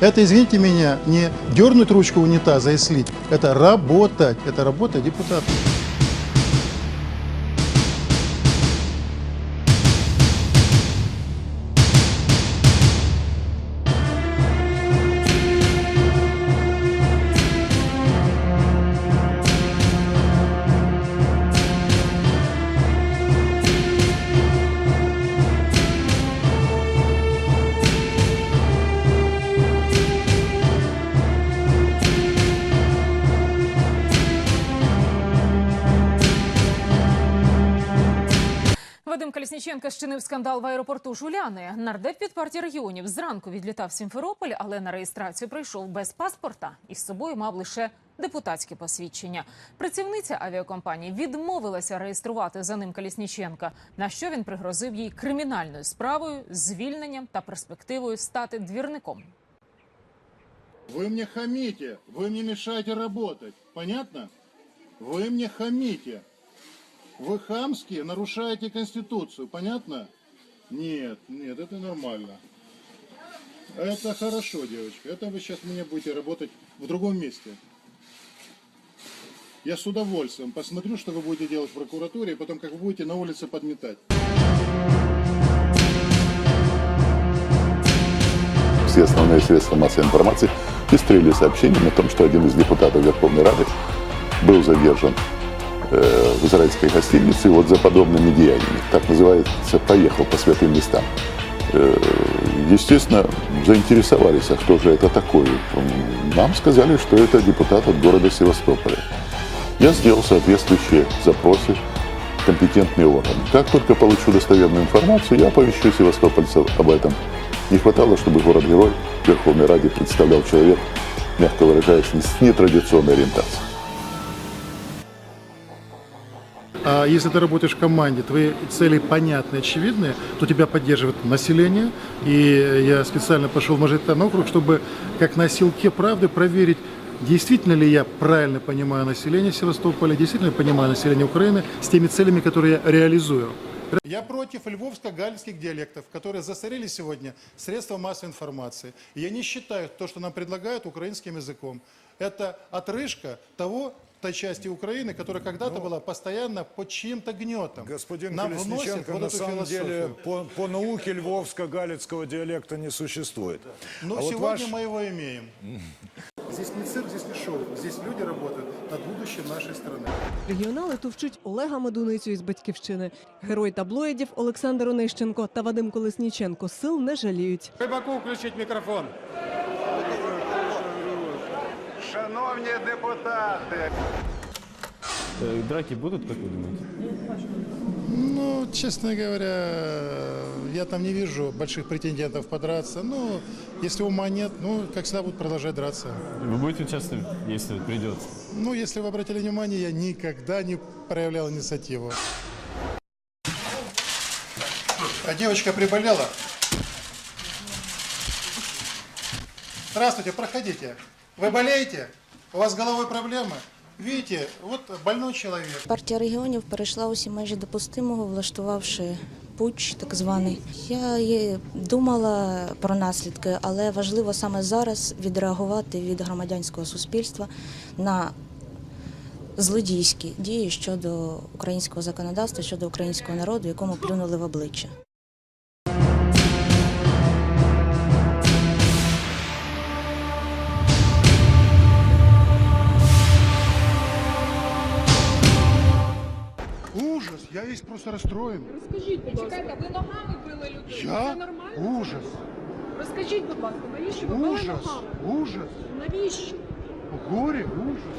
Это, извините меня, не дернуть ручку унитаза и слить. Это работать. Это работа депутата. Вадим Колісніченко щинив скандал в аеропорту Жуляни. Нардеп від партії регіонів зранку відлітав в Сімферополь, але на реєстрацію прийшов без паспорта і з собою мав лише депутатське посвідчення. Працівниця авіакомпанії відмовилася реєструвати за ним Колісніченка, на що він пригрозив їй кримінальною справою, звільненням та перспективою стати двірником. Вы мне хамите, вы мне мешаете работать. Понятно? Вы мне хамите. Вы хамски нарушаете Конституцию. Понятно? Нет, нет, это нормально. Это хорошо, девочка. Это вы сейчас мне будете работать в другом месте. Я с удовольствием посмотрю, что вы будете делать в прокуратуре, и потом как вы будете на улице подметать. все основные средства массовой информации пестрили сообщением о том, что один из депутатов Верховной Рады был задержан в израильской гостинице вот за подобными деяниями. Так называется, поехал по святым местам. Э, естественно, заинтересовались, а кто же это такой. Нам сказали, что это депутат от города Севастополя. Я сделал соответствующие запросы в компетентные органы. Как только получу достоверную информацию, я оповещу севастопольцев об этом. Не хватало, чтобы город-герой в Верховной Раде представлял человек, мягко выражаясь, с нетрадиционной ориентацией. А если ты работаешь в команде, твои цели понятны, очевидны, то тебя поддерживает население. И я специально пошел в мажоритарный округ, чтобы как на силке правды проверить, действительно ли я правильно понимаю население Севастополя, действительно ли понимаю население Украины с теми целями, которые я реализую. Я против львовско-галицких диалектов, которые засорили сегодня средства массовой информации. Я не считаю то, что нам предлагают украинским языком. Это отрыжка того, той части Украины, которая когда-то была постоянно под чьим-то гнетом. Господин Нам вносят Колесниченко, вот на эту самом деле, философию. по, по науке львовско-галицкого диалекта не существует. Но А вот сегодня ваш- мы его имеем. Здесь не цирк, здесь не шоу. Здесь люди работают над будущим нашей страны. Регіонали товчуть Олега Медуницю із батьківщини. Герой таблоїдів Олександр Онищенко та Вадим Колесніченко сил не жаліють. Рибаку включить мікрофон. Шановні депутати, Драки будут, как вы думаете? Ну, честно говоря, я там не вижу больших претендентов подраться. Ну, если ума нет, ну, как всегда, будут продолжать драться. Вы будете участвовать, если придется? Ну, если вы обратили внимание, я никогда не проявлял инициативу. А девочка приболела? Здравствуйте, проходите. Вы болеете? У вас с головой проблемы? Видите, вот больной человек. Партія регіонів перейшла усі межі допустимого, влаштувавши путч так званий. Я думала про наслідки, але важливо саме зараз відреагувати від громадянського суспільства на злодійські дії щодо українського законодавства, щодо українського народу, якому плюнули в обличчя. Ужас, я весь просто расстроен. Розкажіть, будь ласка. Чекайте, ви ногами били людей. Я? Це нормально? Ужас, Розкажіть, будь ласка, навіщо ви били ужас, ногами? ужас, Навіщо? горе, ужас.